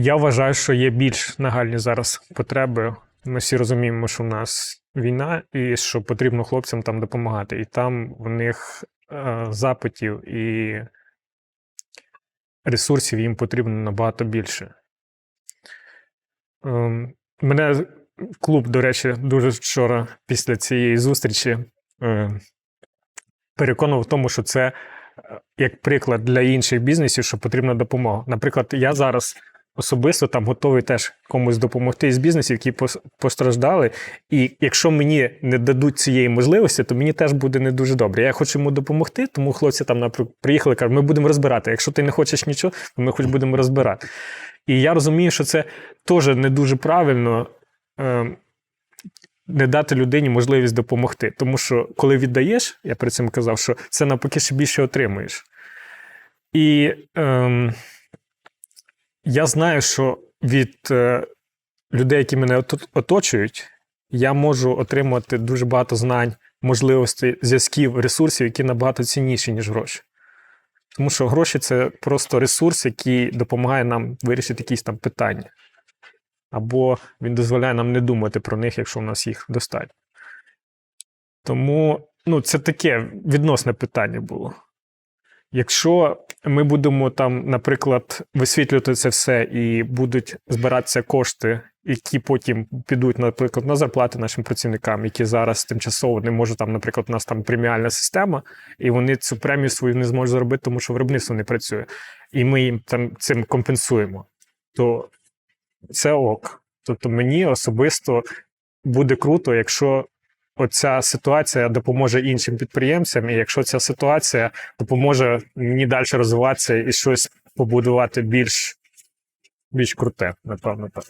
Я вважаю, що є більш нагальні зараз потреби. Ми всі розуміємо, що в нас війна, і що потрібно хлопцям там допомагати. І там в них е, запитів і ресурсів їм потрібно набагато більше. Ем, мене клуб, до речі, дуже вчора після цієї зустрічі е, переконував в тому, що це е, як приклад для інших бізнесів, що потрібна допомога. Наприклад, я зараз особисто там готовий теж комусь допомогти із бізнесів, які постраждали. І якщо мені не дадуть цієї можливості, то мені теж буде не дуже добре. Я хочу йому допомогти, тому хлопці там наприклад, приїхали кажуть, ми будемо розбирати. Якщо ти не хочеш нічого, то ми хоч будемо розбирати. І я розумію, що це теж не дуже правильно. Е- не дати людині можливість допомогти. Тому що коли віддаєш, я при цьому казав, що це навпаки ще більше отримуєш. І ем, я знаю, що від е, людей, які мене оточують, я можу отримати дуже багато знань, можливостей, зв'язків, ресурсів, які набагато цінніші, ніж гроші. Тому що гроші це просто ресурс, який допомагає нам вирішити якісь там питання. Або він дозволяє нам не думати про них, якщо в нас їх достатньо. Тому ну, це таке відносне питання було. Якщо ми будемо там, наприклад, висвітлювати це все і будуть збиратися кошти, які потім підуть, наприклад, на зарплати нашим працівникам, які зараз тимчасово не можуть там, наприклад, у нас там преміальна система, і вони цю премію свою не зможуть заробити, тому що виробництво не працює. І ми їм там цим компенсуємо. То це ок. Тобто мені особисто буде круто, якщо оця ситуація допоможе іншим підприємцям, і якщо ця ситуація допоможе мені далі розвиватися і щось побудувати більш, більш круте, напевно так.